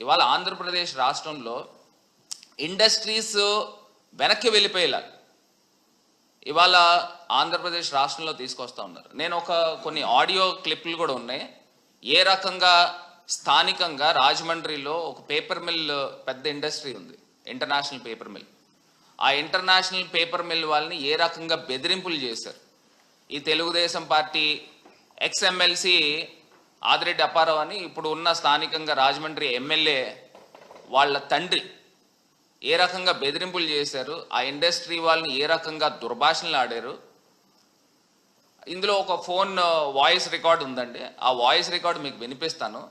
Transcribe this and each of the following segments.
ఇవాళ ఆంధ్రప్రదేశ్ రాష్ట్రంలో ఇండస్ట్రీస్ వెనక్కి వెళ్ళిపోయేలా. ఇవాళ ఆంధ్రప్రదేశ్ రాష్ట్రంలో తీసుకొస్తా ఉన్నారు. నేను ఒక కొన్ని ఆడియో క్లిప్లు కూడా ఉన్నాయి. ఏ రకంగా స్థానికంగా రాజమండ్రిలో ఒక పేపర్ మిల్ పెద్ద ఇండస్ట్రీ ఉంది. International paper mill. ఆ ఇంటర్నేషనల్ పేపర్ మిల్ వాళ్ళని ఏ రకంగా బెదిరింపులు చేశారు? ఈ Telugu Desam party ex MLC Adireddy Apparao అని ఇప్పుడు ఉన్న స్థానికంగా రాజమండ్రి ఎమ్మెల్యే వాళ్ళ తండ్రి ఏ రకంగా బెదిరింపులు చేశారు ఆ ఇండస్ట్రీ వాళ్ళని ఏ రకంగా దుర్భాషణలు ఆడారు ఇందులో ఒక ఫోన్ వాయిస్ రికార్డ్ ఉందండి. ఆ వాయిస్ రికార్డ్ మీకు వినిపిస్తాను.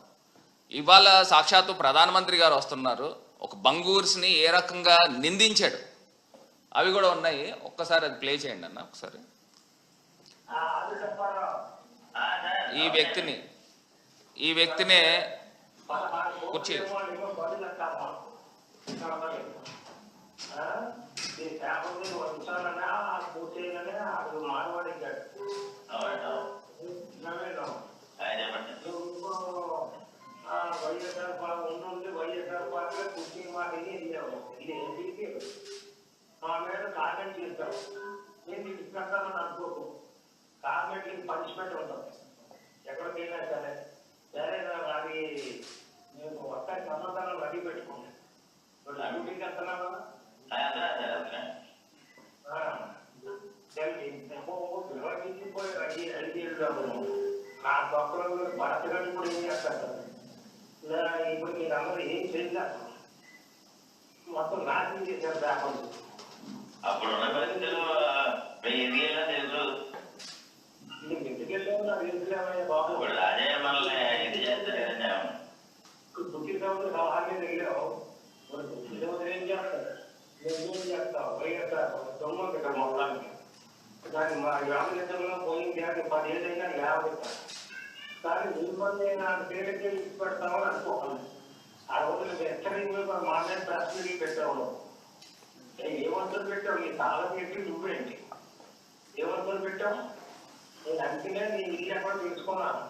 ఇవాళ సాక్షాత్తు ప్రధానమంత్రి గారు వస్తున్నారు. ఒక బంగూర్స్ని ఏ రకంగా నిందించాడు? అవి కూడా ఉన్నాయి. ఒక్కసారి అది ప్లే చేయండి అన్న ఒకసారి. ఈ వ్యక్తిని ఈ వ్యక్తినే కుర్చీ వైఎస్ఆర్ పార్టీ ఉన్నోళ్ళు వైఎస్ఆర్ పార్టీలో కుర్చీ మాట ఇది ఏంటి మా మీద కామెంట్ చేస్తాం నేను తీసుకెళ్తామని అనుకోకు వివరించిపోయి రెడీ రెడీ చేద్దాము నా పక్కన భరతగాడు కూడా ఏం చేస్తారు ఇలా ఇప్పుడు మీరు అందరూ ఏం చేయలేదు మొత్తం నాశనం చేశారు వ్యాపారం అప్పుడున్న పరిస్థితులు ఎదిగేలా దాని మా గ్రామీణంలో పోయింది అది పదిహేనైనా యాభై కానీ మిమ్మల్ని నా పేరుకి ఇచ్చి పెడతామని అనుకోవాలి. ఆ రోజులు హెచ్చరింగ్ మాట్లాడి మీద ప్రెస్ మీటింగ్ పెట్టావు ఏమంతా పెట్టావు? నీ తాళం ఏంటి నువ్వేంటి ఏమంతా పెట్టావు? నేను అందుకనే నీ ఇల్లు ఎక్కడ తీసుకున్నాను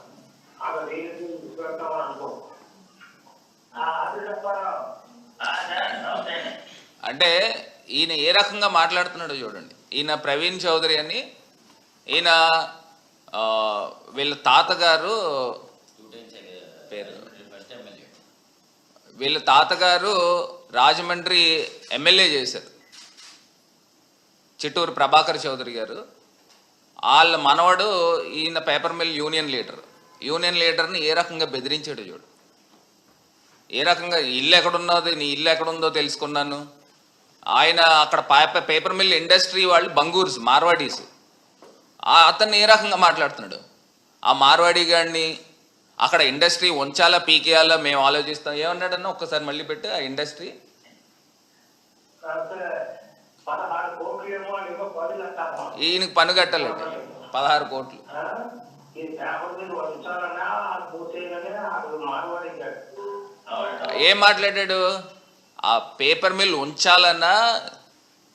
ఆ రేపు పెడతామని అనుకో. ఆ అది అంటే ఈయన ఏ రకంగా మాట్లాడుతున్నాడో చూడండి. ఈయన ప్రవీణ్ చౌదరి అని ఈయన వీళ్ళ తాతగారు పేరు. వీళ్ళ తాతగారు రాజమండ్రి ఎమ్మెల్యే చేశారు. చిట్టూరు ప్రభాకర్ చౌదరి గారు. వాళ్ళ మనవడు ఈయన paper mill union leader. Union లీడర్ని ఏ రకంగా బెదిరించాడు చూడు. ఏ రకంగా ఇల్లు ఎక్కడున్నది? నీ ఇల్లు ఎక్కడుందో తెలుసుకున్నాను. ఆయన అక్కడ పేపర్ మిల్ ఇండస్ట్రీ వాళ్ళు బంగూర్స్ మార్వాడీస్. అతన్ని ఏ రకంగా మాట్లాడుతున్నాడు? ఆ మార్వాడి గాడిని అక్కడ ఇండస్ట్రీ ఉంచాలా పీకేయాలా మేము ఆలోచిస్తాం. ఏమన్నాడన్నా ఒక్కసారి మళ్ళీ పెట్టి ఆ ఇండస్ట్రీ. ఈయనకి పన్ను కట్టాలండి పదహారు కోట్లు. ఏం మాట్లాడాడు? ఆ పేపర్ మిల్ ఉంచాలన్నా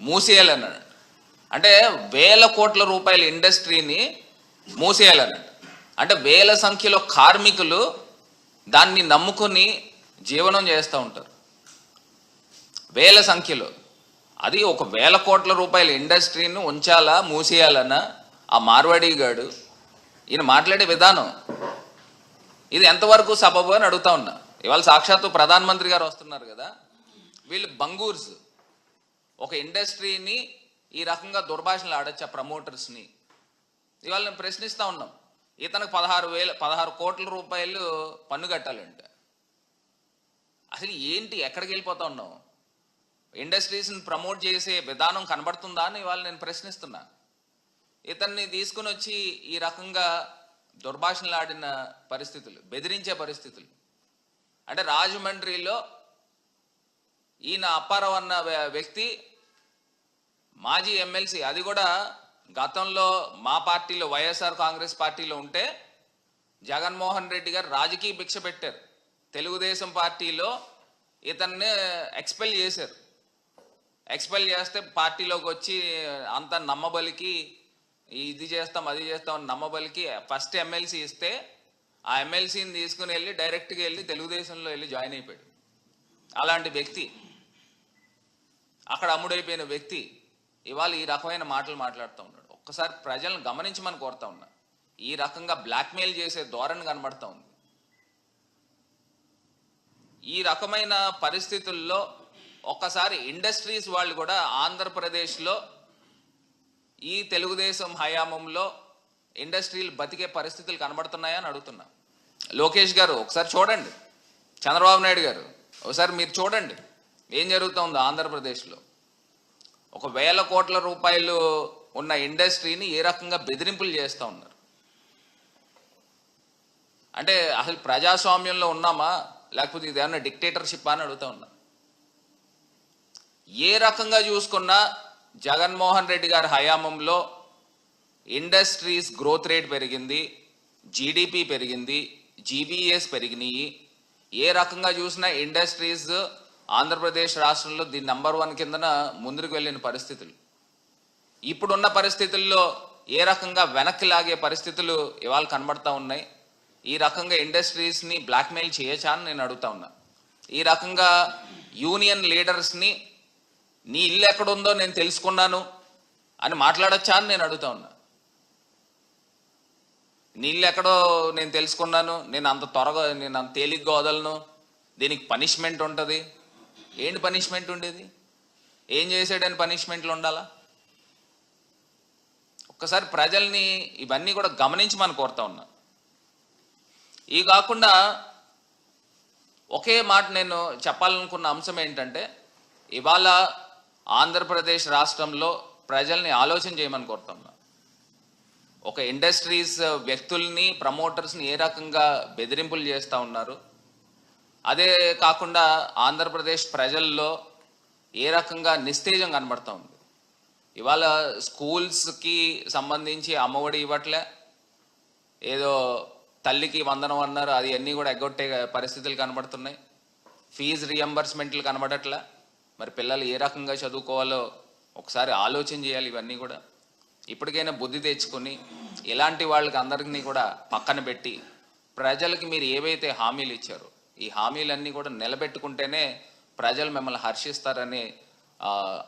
మూసేయాలన్నాడు అంటే వేల కోట్ల రూపాయల ఇండస్ట్రీని మూసేయాలన్నాడు అంటే వేల సంఖ్యలో కార్మికులు దాన్ని నమ్ముకొని జీవనం చేస్తూ ఉంటారు. వేల సంఖ్యలో. అది ఒక వేల కోట్ల రూపాయల ఇండస్ట్రీని ఉంచాలా మూసేయాలన్నా ఆ మార్వాడి గాడు ఈయన మాట్లాడే విధానం. ఇది ఎంతవరకు సబబు అని అడుగుతా ఉన్నా. ఇవాళ సాక్షాత్తు ప్రధానమంత్రి గారు వస్తున్నారు కదా. వీళ్ళు బంగూర్స్. ఒక ఇండస్ట్రీని ఈ రకంగా దుర్భాషలు ఆ ప్రమోటర్స్ని? ఇవాళ నేను ప్రశ్నిస్తూ ఉన్నాం. ఇతనికి పదహారు వేల పదహారు కోట్ల రూపాయలు పన్ను కట్టాలంట. అసలు ఏంటి? ఎక్కడికి వెళ్ళిపోతా ఉన్నాం? ఇండస్ట్రీస్ని ప్రమోట్ చేసే విధానం కనబడుతుందా అని ఇవాళ నేను ప్రశ్నిస్తున్నా. ఇతన్ని తీసుకుని వచ్చి ఈ రకంగా దుర్భాషణలు ఆడిన పరిస్థితులు బెదిరించే పరిస్థితులు. అంటే రాజమండ్రిలో ఈయన అప్పారావు అన్న వ్యక్తి మాజీ ఎమ్మెల్సీ అది కూడా గతంలో మా పార్టీలో వైఎస్ఆర్ కాంగ్రెస్ పార్టీలో ఉంటే జగన్మోహన్ రెడ్డి గారు రాజకీయ భిక్ష పెట్టారు. తెలుగుదేశం పార్టీలో ఇతన్ని ఎక్స్పెల్ చేశారు. ఎక్స్పెల్ చేస్తే పార్టీలోకి వచ్చి అంత నమ్మబలికి ఇది చేస్తాం అది చేస్తాం అని నమ్మబలికి ఫస్ట్ ఎమ్మెల్సీ ఇస్తే ఆ ఎమ్మెల్సీని తీసుకుని వెళ్ళి డైరెక్ట్గా వెళ్ళి తెలుగుదేశంలో వెళ్ళి జాయిన్ అయిపోయాడు. అలాంటి వ్యక్తి. అక్కడ అమ్ముడైపోయిన వ్యక్తి ఇవాళ ఈ రకమైన మాటలు మాట్లాడుతూ ఉన్నాడు. ఒక్కసారి ప్రజలను గమనించమని కోరుతా ఉన్నా. ఈ రకంగా బ్లాక్మెయిల్ చేసే ధోరణి కనబడతా ఉంది. ఈ రకమైన పరిస్థితుల్లో ఒక్కసారి ఇండస్ట్రీస్ వాళ్ళు కూడా ఆంధ్రప్రదేశ్లో ఈ తెలుగుదేశం హయాంలో ఇండస్ట్రీలు బతికే పరిస్థితులు కనబడుతున్నాయా అని అడుగుతున్నా. లోకేష్ గారు ఒకసారి చూడండి. చంద్రబాబు నాయుడు గారు ఒకసారి మీరు చూడండి. ఏం జరుగుతుందో ఆంధ్రప్రదేశ్లో? ఒక వేల కోట్ల రూపాయలు ఉన్న ఇండస్ట్రీని ఏ రకంగా బెదిరింపులు చేస్తూ ఉన్నారు? అంటే అసలు ప్రజాస్వామ్యంలో ఉన్నామా? లేకపోతే ఇది ఏమన్నా డిక్టేటర్షిప్ అని అడుగుతా ఉన్నా. ఏ రకంగా చూసుకున్నా జగన్మోహన్ రెడ్డి గారి హయాంలో ఇండస్ట్రీస్ గ్రోత్ రేట్ పెరిగింది జీడిపి పెరిగింది జీబీఎస్ పెరిగినాయి. ఏ రకంగా చూసినా ఇండస్ట్రీస్ ఆంధ్రప్రదేశ్ రాష్ట్రంలో ది నంబర్ వన్ కిందన ముందుకు వెళ్ళిన పరిస్థితులు. ఇప్పుడున్న పరిస్థితుల్లో ఏ రకంగా వెనక్కి లాగే పరిస్థితులు ఇవాళ కనబడతా ఉన్నాయి? ఈ రకంగా ఇండస్ట్రీస్ని బ్లాక్మెయిల్ చేయొచ్చా అని నేను అడుగుతా ఉన్నా. ఈ రకంగా యూనియన్ లీడర్స్ని నీ ఇల్లు ఎక్కడుందో నేను తెలుసుకున్నాను అని మాట్లాడొచ్చా అని నేను అడుగుతా ఉన్నా. నీళ్ళు ఎక్కడో నేను తెలుసుకున్నాను నేను అంత త్వరగా నేను అంత తేలిగ్గా వదలను దీనికి పనిష్మెంట్ ఉంటుంది. ఏంటి పనిష్మెంట్ ఉండేది? ఏం చేసాడని పనిష్మెంట్లు ఉండాలా? ఒక్కసారి ప్రజల్ని ఇవన్నీ కూడా గమనించి మనం కోరుతా ఉన్నా. ఇవి కాకుండా ఒకే మాట నేను చెప్పాలనుకున్న అంశం ఏంటంటే ఇవాళ ఆంధ్రప్రదేశ్ రాష్ట్రంలో ప్రజల్ని ఆలోచన చేయమని కోరుతున్నా ఒక ఇండస్ట్రీస్ వ్యక్తుల్ని ప్రమోటర్స్ని ఏ రకంగా బెదిరింపులు చేస్తూ ఉన్నారు? అదే కాకుండా ఆంధ్రప్రదేశ్ ప్రజల్లో ఏ రకంగా నిస్తేజం కనబడతా ఉంది? ఇవాళ స్కూల్స్కి సంబంధించి అమ్మఒడి ఇవ్వట్లే. ఏదో తల్లికి వందనం అన్నారు అది అన్నీ కూడా ఎగ్గొట్టే పరిస్థితులు కనబడుతున్నాయి. ఫీజు రియంబర్స్మెంట్లు కనబడట్లే. మరి పిల్లలు ఏ రకంగా చదువుకోవాలో ఒకసారి ఆలోచన చేయాలి ఇవన్నీ కూడా. ఇప్పటికైనా బుద్ధి తెచ్చుకొని ఇలాంటి వాళ్ళకి అందరినీ కూడా పక్కన పెట్టి ప్రజలకి మీరు ఏవైతే హామీలు ఇచ్చారో ఈ హామీలన్నీ కూడా నిలబెట్టుకుంటేనే ప్రజలు మిమ్మల్ని హర్షిస్తారనే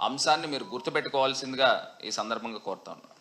అంశాన్ని మీరు గుర్తుపెట్టుకోవాల్సిందిగా ఈ సందర్భంగా కోరుతా ఉన్నాను.